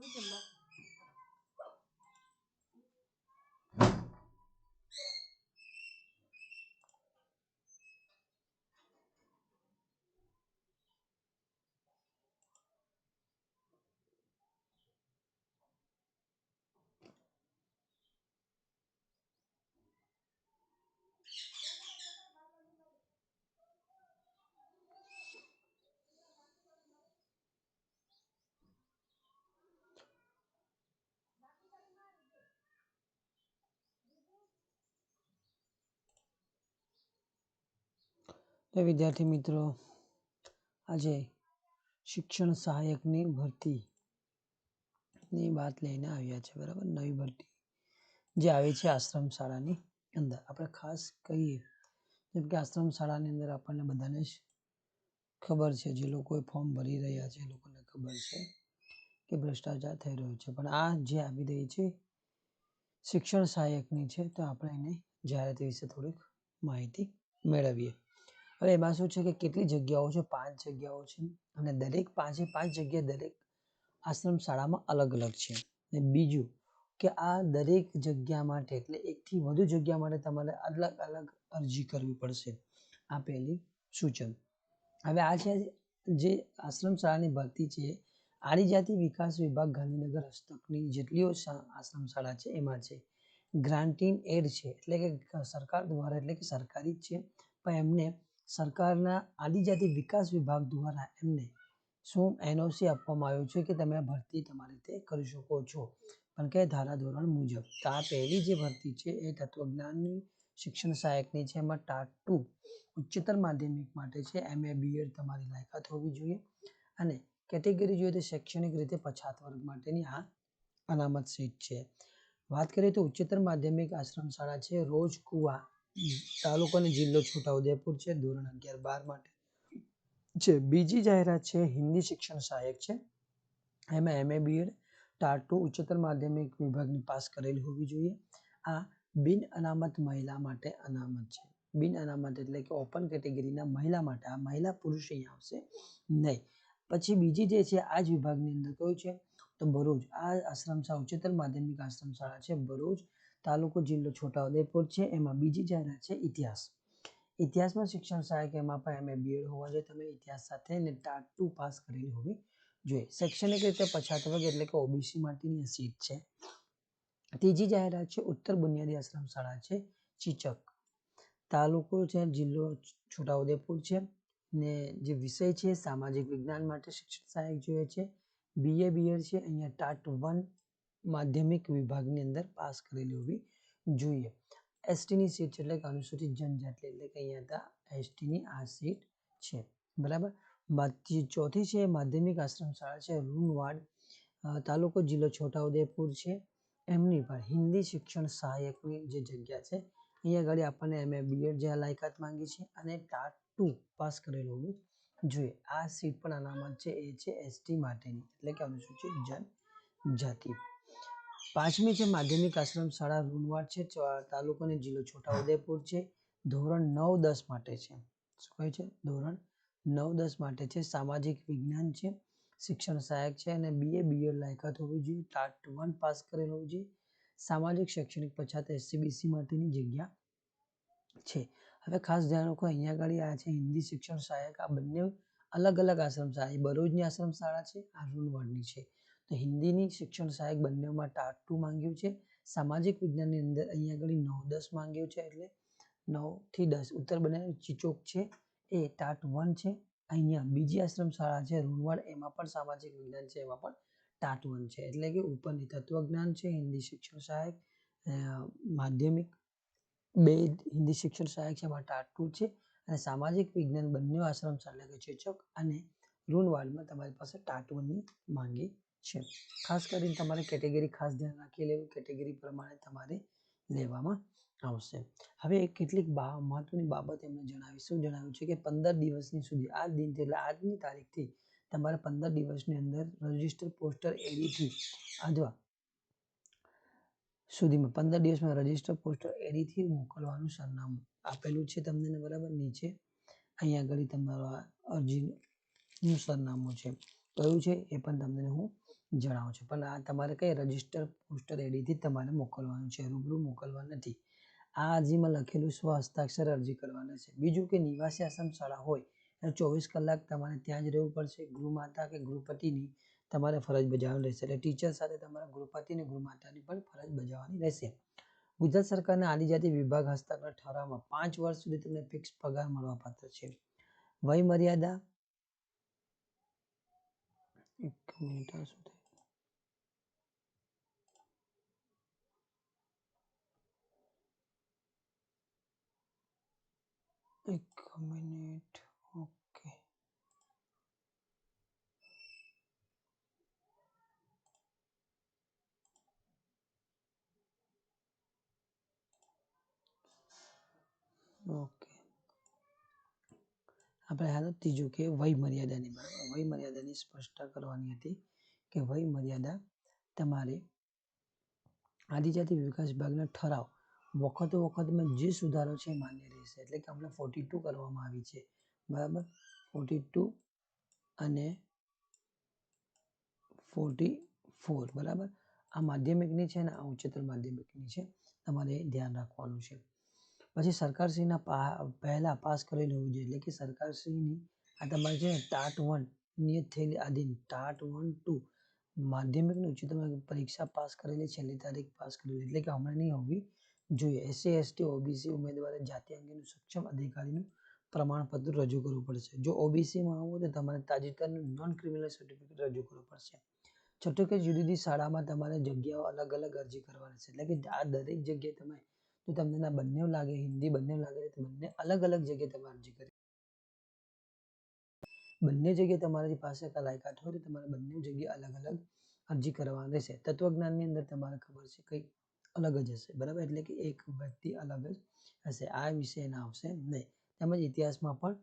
খুবই તો વિદ્યાર્થી મિત્રો, આજે શિક્ષણ સહાયકની ભરતીની વાત લઈને આવ્યા છે, બરાબર? નવી ભરતી જે આવે છે આશ્રમ શાળાની અંદર. આપણે ખાસ કહીએ, જેમ કે આશ્રમ શાળાની અંદર આપણને બધાને જ ખબર છે, જે લોકોએ ફોર્મ ભરી રહ્યા છે, એ લોકોને ખબર છે કે ભ્રષ્ટાચાર થઈ રહ્યો છે. પણ આ જે આવી રહી છે શિક્ષણ સહાયકની છે, તો આપણે એને જાહેરાત વિશે થોડીક માહિતી મેળવીએ. હવે એમાં શું છે કે કેટલી જગ્યાઓ છે? પાંચ જગ્યાઓ છે. અને દરેક પાંચે પાંચ જગ્યા દરેક આશ્રમ શાળામાં અલગ અલગ છે. અને બીજું કે આ દરેક જગ્યા માટે, એટલે એકથી વધુ જગ્યા માટે તમારે અલગ અલગ અરજી કરવી પડશે. આ પહેલી સૂચન. હવે આ છે જે આશ્રમ શાળાની ભરતી છે, આદિજાતિ વિકાસ વિભાગ ગાંધીનગર હસ્તકની જેટલીઓ આશ્રમ શાળા છે, એમાં છે. ગ્રાન્ટીન એડ છે, એટલે કે સરકાર દ્વારા, એટલે કે સરકારી જ છે. પણ એમને સરકારના આદિજાતિ વિકાસ વિભાગ દ્વારા એમને શું એનઓસી આપવામાં આવ્યું છે કે તમે ભરતી તમારી રીતે કરી શકો છો? પણ કે ધારા ધોરણ મુજબ, તો આ પહેલી જે ભરતી છે એ તત્વજ્ઞાનની શિક્ષણ સહાયકની છે. એમાં ટાટ ટુ ઉચ્ચતર માધ્યમિક માટે છે. એમ એ બીએડ તમારી લાયકાત હોવી જોઈએ અને કેટેગરી જોઈએ તો શૈક્ષણિક રીતે પછાત વર્ગ માટેની આ અનામત સીટ છે. વાત કરીએ તો ઉચ્ચતર માધ્યમિક આશ્રમ શાળા છે. રોજ કુવા તાલુકો અને જિલ્લો છોટાઉદેપુર છે, ધોરણ અગિયાર બાર માટે. છે બીજી જાહેરાત છે, હિન્દી શિક્ષણ સહાયક છે. એમાં એમ એ બીએડ ટાર ટુ ઉચ્ચતર માધ્યમિક વિભાગની પાસ કરેલી હોવી જોઈએ. આ બિન અનામત મહિલા માટે અનામત છે. બિન અનામત એટલે કે ઓપન કેટેગરીના મહિલા માટે. આ મહિલા પુરુષ અહીંયા આવશે નહીં. પછી બીજી જે છે, આ જ વિભાગની અંદર કયું છે? તો ભરૂચ. આ આશ્રમ શાળા, ઉચ્ચતર માધ્યમિક આશ્રમ શાળા છે, ભરૂચ. તાલુકો, જિલ્લો છોટાઉદેપુર છે. એમાં બીજી જાહેરાત છે ઇતિહાસ. ઇતિહાસમાં શિક્ષણ સહાયક એમાં પણ એમ બીએડ હોવા જોઈએ. તમે ઇતિહાસ સાથે ને ટાટ ટુ પાસ કરેલી હોવી જોઈએ. શૈક્ષણિક રીતે પછાત વર્ગ એટલે કે ઓબીસી માટેની સીટ છે. ત્રીજી જાહેરાત છે ઉત્તર બુનિયાદી આશ્રમ શાળા છે. ચીચક. તાલુકો છે, જિલ્લો છોટાઉદેપુર છે. ને જે વિષય છે, સામાજિક વિજ્ઞાન માટે શિક્ષણ સહાયક જોઈએ છે. બીએ બીએડ છે. અહીંયા ટાટ વન માધ્યમિક વિભાગની અંદર પાસ કરેલી હોવી જોઈએ. એસટીની સીટ એટલે કે અનુસૂચિત જનજાતિ એટલે કે અહીંયા એસટીની આ સીટ છે. બરાબર? ચોથી છે માધ્યમિક આશ્રમ શાળા છે રૂનવાડ તાલુકો જિલ્લો છોટાઉદેપુર છે. એમની પણ હિન્દી શિક્ષણ સહાયકની જે જગ્યા છે અહીંયા આગળ આપણને એમ એ બીએડ જે લાયકાત માંગી છે અને ટાટ ટુ પાસ કરેલું હોવું જોઈએ. આ સીટ પણ અનામત છે, એ છે એસટી માટેની એટલે કે અનુસૂચિત જનજાતિ. પાંચમી છે માધ્યમિક આશ્રમ શાળા રૂનવાડ છે તાલુકો અને જિલ્લો છોટાઉદેપુર છે, ધોરણ નવ દસ માટે છે. શું કહે છે? ધોરણ નવ દસ માટે છે. સામાજિક વિજ્ઞાન છે, શિક્ષણ સહાયક છે અને બીએ બીએડ લાયકાત હોવી જોઈએ. ટાટ વન પાસ કરેલ હોવું જોઈએ. સામાજિક, શૈક્ષણિક પછાત એસસીબીસી માટેની જગ્યા છે. હવે ખાસ ધ્યાન રાખો, અહીંયા આગળ આ છે, હિન્દી શિક્ષણ સહાયક. આ બંને અલગ અલગ આશ્રમ શાળા બરોજની આશ્રમ શાળા છે, આ રૂનવાડની છે. તો હિન્દીની શિક્ષણ સહાયક બંનેમાં ટાટુ માંગ્યું છે. સામાજિક વિજ્ઞાનની અંદર અહીંયા આગળ નવ દસ માંગ્યું છે એટલે નવથી દસ ઉત્તર બનાવ્યું ચીચોક છે. એ ટાટ વન છે. અહીંયા બીજી આશ્રમ શાળા છે, રૂણવાડ. એમાં પણ સામાજિક વિજ્ઞાન છે, એમાં પણ ટાટ વન છે. એટલે કે ઉપરની તત્વજ્ઞાન છે, હિન્દી શિક્ષણ સહાયક માધ્યમિક. બે હિન્દી શિક્ષણ સહાયક છે, એમાં ટાટ ટુ છે. અને સામાજિક વિજ્ઞાન બંને આશ્રમ શાળા કે ચેચક અને ઋણવાડમાં તમારી પાસે ટાટ વનની માંગી છે. ખાસ કરીને તમારે કેટેગરી ખાસ ધ્યાન રાખી લેવું, કેટેગરી પ્રમાણે તમારે લેવામાં આવશે. હવે કેટલીક મહત્વની બાબત એમને જણાવી. શું જણાવ્યું છે કે પંદર દિવસની સુધી, આ દિનથી એટલે આજની તારીખથી તમારે પંદર દિવસની અંદર રજિસ્ટર પોસ્ટર એડીથી અથવા સુધીમાં પંદર દિવસમાં રજિસ્ટર પોસ્ટર એડીથી મોકલવાનું સરનામું આપેલું છે તમને બરાબર? નીચે અહીંયા આગળ તમારો અરજીનું સરનામું છે. કયું છે એ પણ તમને હું જણાવો છો. પણ આ તમારે કઈ રજિસ્ટર પોસ્ટર એડીથી તમારે મોકલવાનું છે? રૂબરૂ મોકલવાનું નથી. આ અરજીમાં લખેલું સ્વ હસ્તાક્ષર અરજી કરવાના છે. બીજું કે નિવાસી આશ્રમ શાળા હોય એટલે ચોવીસ કલાક તમારે ત્યાં જ રહેવું પડશે. ગૃહમાતા કે ગૃહપતિની તમારે ફરજ બજાવવાની રહેશે. એટલે ટીચર સાથે તમારા ગૃહપતિ અને ગૃહમાતાની પણ ફરજ બજાવવાની રહેશે. ગુજરાત સરકારના આદિજાતિ વિભાગ હસ્તાક્ષર ઠરાવમાં પાંચ વર્ષ સુધી તમને ફિક્સ પગાર મળવાપાત્ર છે. વય મર્યાદા એક મિનિટ આ એક મિનિટ, ઓકે. ઓકે. આપણે હાલ ત્રીજું કે વય મર્યાદાની વય મર્યાદાની સ્પષ્ટતા કરવાની હતી કે વય મર્યાદા તમારે આદિજાતિ વિકાસ વિભાગના ઠરાવ વખતો વખતમાં જે સુધારો છે એ માન્ય રહેશે. એટલે કે હમણાં ફોર્ટી ટુ કરવામાં આવી છે. બરાબર? ફોર્ટી ટુ અને ફોર્ટી ફોર બરાબર? આ માધ્યમિકની છે અને આ ઉચ્ચતર માધ્યમિકની છે. તમારે ધ્યાન રાખવાનું છે. પછી સરકારશ્રીના પહેલાં પાસ કરેલું હોવું જોઈએ. એટલે કે સરકારશ્રીની આ તમારે છે ને, ટાટ વન નિયત થયેલી આધીન ટાટ વન ટુ માધ્યમિકની ઉચ્ચતર પરીક્ષા પાસ કરેલી, છેલ્લી તારીખ પાસ કરેલી. એટલે કે હમણાં નહીં હોવી જોઈએ. એસસી એસટી ઓબીસી ઉમેદવારે જાતિ અંગેનું સક્ષમ અધિકારીનું પ્રમાણપત્ર રજૂ કરવું પડશે. જો ઓબીસીમાં આવો તો તમારે તાજેતરનું નોન ક્રિમિનલ સર્ટિફિકેટ રજૂ કરવું પડશે. છઠ્ઠું કે જુદી જુદી શાળામાં તમારે જગ્યાઓ અલગ અલગ અરજી કરવાની છે. એટલે કે આ દરેક જગ્યાએ તમે, જો તમને બંને લાગે, હિન્દી બંને લાગે, તો બંને અલગ અલગ જગ્યાએ તમે અરજી કરી બંને જગ્યાએ તમારી પાસે લાયકાત હોય તો તમારે બંને જગ્યાએ અલગ અલગ અરજી કરવાની રહેશે તત્વજ્ઞાનની અંદર તમારે ખબર છે કંઈ અલગ જ હશે. બરાબર? એટલે કે એક વ્યક્તિ અલગ જ હશે. આ વિષયના આવશે. નહીં. તેમજ ઇતિહાસમાં પણ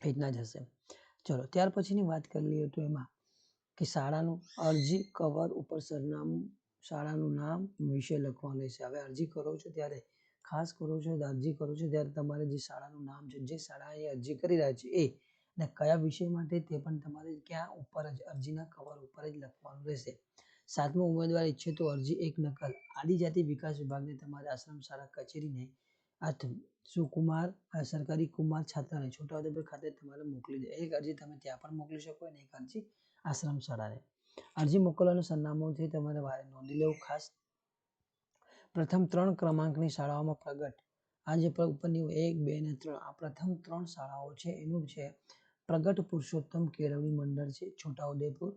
રીતના જ હશે. ચલો, ત્યાર પછીની વાત કરી લઈએ તો એમાં કે શાળાનું અરજી કવર ઉપર સરનામું, શાળાનું નામ વિષય લખવાનું રહેશે. હવે અરજી કરો છો ત્યારે ખાસ કરો છો, અરજી કરો છો ત્યારે તમારે જે શાળાનું નામ છે, જે શાળાએ અરજી કરી રહ્યા છે એ અને કયા વિષય માટે તે પણ તમારે ક્યાં ઉપર જ અરજીના કવર ઉપર જ લખવાનું રહેશે. સાતમો ઉમેદવાર ઈચ્છે તો અરજી એક નકલ. આદિજાતિ વિકાસ વિભાગને તમારી આશ્રમ શાળા કચેરીને આઠ સુકુમાર સરકારી કુમાર છાત્રાને છોટાઉદેપુર ખાતે તમારે મોકલી દે. એક અરજી તમે ત્યાં પણ મોકલી શકો અને એક અરજી આશ્રમ શાળાને. અરજી મોકલવાનું સરનામું છે તમારે નોંધી લેવું ખાસ. પ્રથમ ત્રણ ક્રમાંકની શાળાઓમાં પ્રગટ. આજે ઉપરની એક, બે ને ત્રણ. આ પ્રથમ ત્રણ શાળાઓ છે. એનું છે પ્રગટ પુરુષોત્તમ કેળવણી મંડળ છે, છોટાઉદેપુર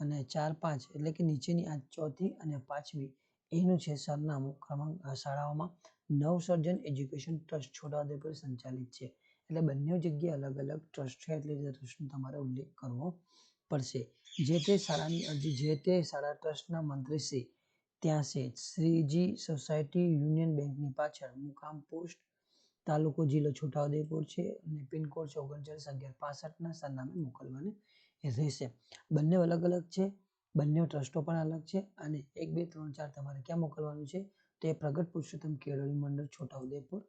અને ચાર પાંચ એટલે કે નીચેની આ ચોથી અને પાંચમી. એનું છે સરનામું. ક્રમાંક શાળાઓમાં નવસર્જન એજ્યુકેશન ટ્રસ્ટ છોટાઉદેપુર સંચાલિત છે. એટલે બંને જગ્યાએ અલગ અલગ ટ્રસ્ટ છે એટલે ટ્રસ્ટનો તમારે ઉલ્લેખ કરવો પડશે. જે તે શાળાની અરજી જે તે શાળા ટ્રસ્ટના મંત્રીશ્રી ત્યાં છે શ્રીજી સોસાયટી યુનિયન બેંકની પાછળ મુકામ પોસ્ટ તાલુકો જિલ્લો છોટાઉદેપુર છે અને પિનકોડ છે ઓગણચાલીસ અગિયાર પાસઠના સરનામે મોકલવાની રહેશે. બંને અલગ અલગ છે, બંને ટ્રસ્ટો પણ અલગ છે અને એક, બે, ત્રણ, ચાર તમારે ક્યાં મોકલવાનું છે તે પ્રગટ પુરુષોત્તમ કેળવણી મંડળ છોટાઉદેપુર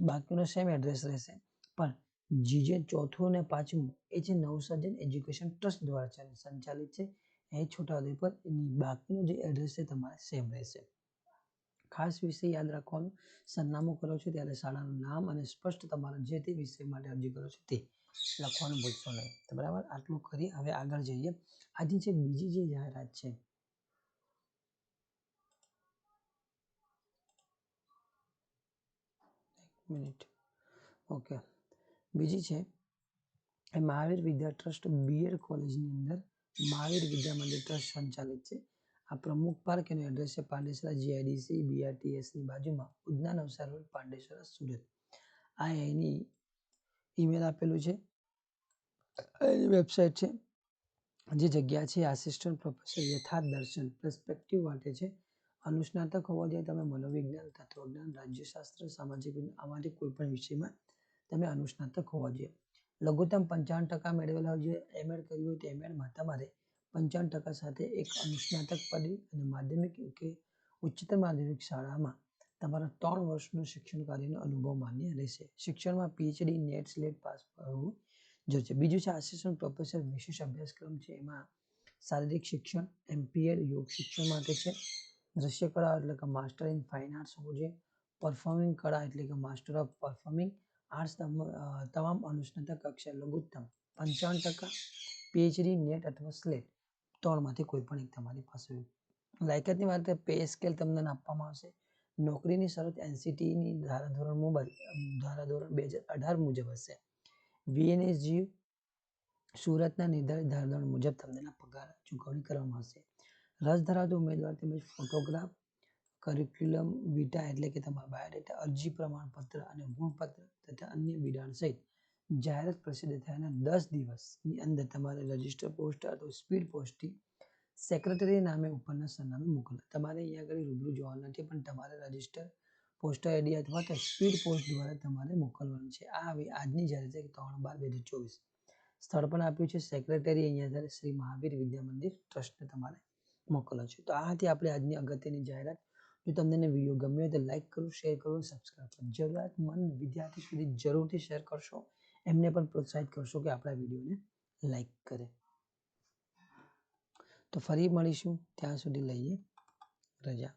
બાકીનો સેમ એડ્રેસ રહેશે. પણ જે ચોથું અને પાંચમું, એ છે નવસર્જન એજ્યુકેશન ટ્રસ્ટ દ્વારા સંચાલિત છે. એ છોટાઉદેપુર એની બાકીનું જે એડ્રેસ છે તમારે સેમ રહેશે. ખાસ વિષય યાદ રાખવાનું, સરનામું કરો છો ત્યારે શાળાનું નામ અને સ્પષ્ટ તમારા જે તે વિષય માટે અરજી કરો છો તે લખવાનું ભૂલશો નહીં. તો બરાબર? આટલું કરી હવે આગળ જઈએ. આજે જે બીજી જે જાહેરાત છે. મિનિટ. ઓકે. બીજી છે, એ Mahavir Vidya trust B Ed કોલેજની અંદર મહાવીર વિદ્યા મંદિર ટ્રસ્ટ સંચાલિત છે. આ પ્રમુખ પાર્ક એનું એડ્રેસ છે પાંડેસરા જીઆઈડીસી બીઆરટીએસની બાજુમાં ઉધના નવસારી રોડ, પાંડેસરા, સુરત. આ એની ઈમેલ આપેલું છે. એની વેબસાઇટ છે. જે જગ્યા છે આસિસ્ટન્ટ પ્રોફેસર યથાર્થ દર્શન પર્સપેક્ટિવ માટે છે. અનુસ્નાતક હોવા જોઈએ તમે મનોવિજ્ઞાન, તત્વજ્ઞાન, રાજ્યશાસ્ત્ર, સામાજિક વિજ્ઞાન આમાંથી કોઈ વિષયમાં તમે અનુસ્નાતક હોવા જોઈએ. લઘુત્તમ પંચાવન ટકા મેળવેલા હોય જોઈએ એમએડ કર્યું હોય તો એમએડમાં તમારે પંચાવન ટકા સાથે એક અનુસ્નાતક પદવી અને માધ્યમિક કે ઉચ્ચતર માધ્યમિક શાળામાં તમારા ત્રણ વર્ષનું શિક્ષણ કાર્યનો અનુભવ માન્ય રહેશે. શિક્ષણમાં પીએચડી નેટ સ્લેટ પાસ કરવું જોઈશે બીજું છે આસિસ્ટન્ટ પ્રોફેસર વિશેષ અભ્યાસક્રમ છે. એમાં શારીરિક શિક્ષણ એમપીએલ યોગ શિક્ષણ માટે છે. દ્રશ્ય કળા એટલે કે માસ્ટર ઇન ફાઇન આર્ટ્સ હોવું જોઈએ. પરફોર્મિંગ કળા એટલે કે માસ્ટર ઓફ પરફોર્મિંગ આર્ટ્સ તમામ અનુસ્નાતક કક્ષા લઘુત્તમ પંચાવન ટકા. પીએચડી નેટ અથવા સ્લેટ ત્રણમાંથી કોઈ પણ એક તમારી પાસે લાયકાતની વાત પે સ્કેલ તમને આપવામાં આવશે. નોકરીની શરત એનસીટીની ધારાધોરણ મોબાઈલ ધારાધોરણ બે હજાર અઢાર મુજબ હશે. વીએનએસજી સુરતના નિર્ધારિત ધારાધોરણ મુજબ તમને પગાર ચૂકવણી કરવામાં આવશે. રસ ધરાવતો ઉમેદવાર તેમજ ફોટોગ્રાફ કરિક્યુલમ વિટા એટલે કે તમારા બાયોડેટા અરજી પ્રમાણપત્ર અને ગુણપત્ર તથા અન્ય બિડાણ સહિત જાહેરાત પ્રસિદ્ધ થયાના દસ દિવસની અંદર તમારે રજિસ્ટર પોસ્ટ અથવા સ્પીડ પોસ્ટથી સેક્રેટરી નામે ઉપરના સરનામે મોકલો તમારે અહીંયા આગળ રૂબરૂ જોવાનું નથી, પણ તમારે રજિસ્ટર પોસ્ટર આઈડી અથવા તો સ્પીડ પોસ્ટ દ્વારા તમારે મોકલવાનું છે. આ હવે આજની જ્યારે છે, ત્રણ બાર બે હજાર ચોવીસ. સ્થળ પણ આપ્યું છે. સેક્રેટરી અહીંયા આગળ શ્રી મહાવીર વિદ્યા મંદિર ટ્રસ્ટને તમારે મોકલો છે. તો આ હતી આપણે આજની અગત્યની જાહેરાત. જો તમને વીડિયો ગમ્યો તો લાઇક કરો શેર કરો સબસ્ક્રાઈબ કરો. જરૂરિયાતમંદ વિદ્યાર્થી સુધી જરૂરથી શેર કરશો. એમને પણ પ્રોત્સાહિત કરશો કે આપણા વિડીયોને લાઇક કરે. તો ફરી મળીશું ત્યાં સુધી લઈએ રજા.